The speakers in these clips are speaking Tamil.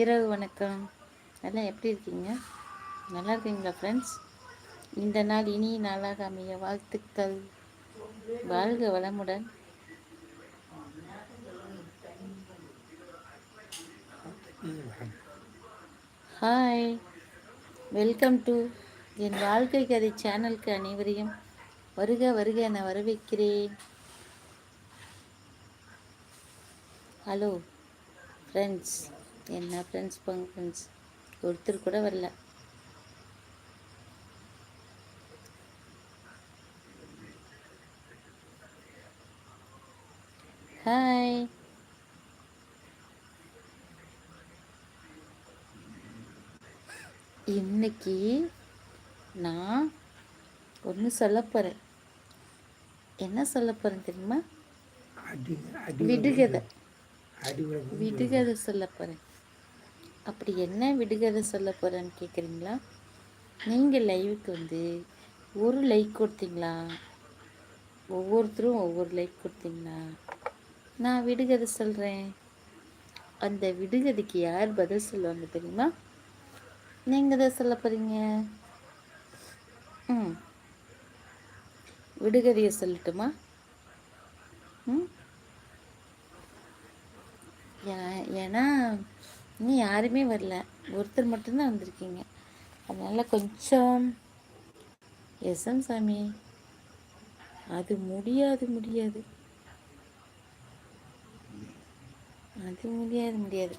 இரவு வணக்கம். எல்லாம் எப்படி இருக்கீங்க? நல்லா இருக்கீங்களா ஃப்ரெண்ட்ஸ் இந்த நாள் இனி நாளாக அமைய வாழ்த்துக்கள். வாழ்க வளமுடன். ஹாய் வெல்கம் டு என் வாழ்க்கை கதை சேனலுக்கு அனைவரையும் வருக வருக என வரவேற்கிறேன். ஹலோ ஃப்ரெண்ட்ஸ் என்ன ஃப்ரெண்ட்ஸ் போங்க ஃப்ரெண்ட்ஸ் ஒருத்தர் கூட வரல. ஹாய் இன்னைக்கு நான் ஒன்று சொல்ல போகிறேன் என்ன சொல்ல போகிறேன் தெரியுமா? விடுகதை. விடுகதை சொல்ல போகிறேன் அப்படி என்ன விடுகதை சொல்ல போகிறேன்னு கேட்குறீங்களா நீங்கள் லைவுக்கு வந்து ஒரு லைக் கொடுத்தீங்களா? ஒவ்வொருத்தரும் ஒவ்வொரு லைக் கொடுத்தீங்களா? நான் விடுகதை சொல்கிறேன் அந்த விடுகதைக்கு யார் பதில் சொல்லுவாங்க தெரியுமா? நீங்கள் தான் சொல்ல போகிறீங்க ம். விடுகதையை சொல்லட்டுமா? ம். ஏன்னா இன்னும் யாருமே வரல. ஒருத்தர் மட்டும்தான் வந்திருக்கீங்க. அதனால் கொஞ்சம் எஸ்எம் சாமி அது முடியாது முடியாது. அது முடியாது முடியாது.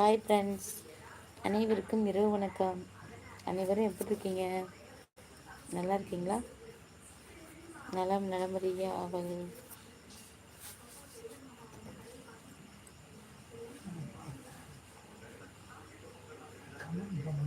ஹாய் ஃப்ரெண்ட்ஸ் அனைவருக்கும் இரவு வணக்கம். அனைவரும் எப்படி இருக்கீங்க? நல்லா இருக்கீங்களா? நலம் நலமுறையா அவள் கமெண்ட்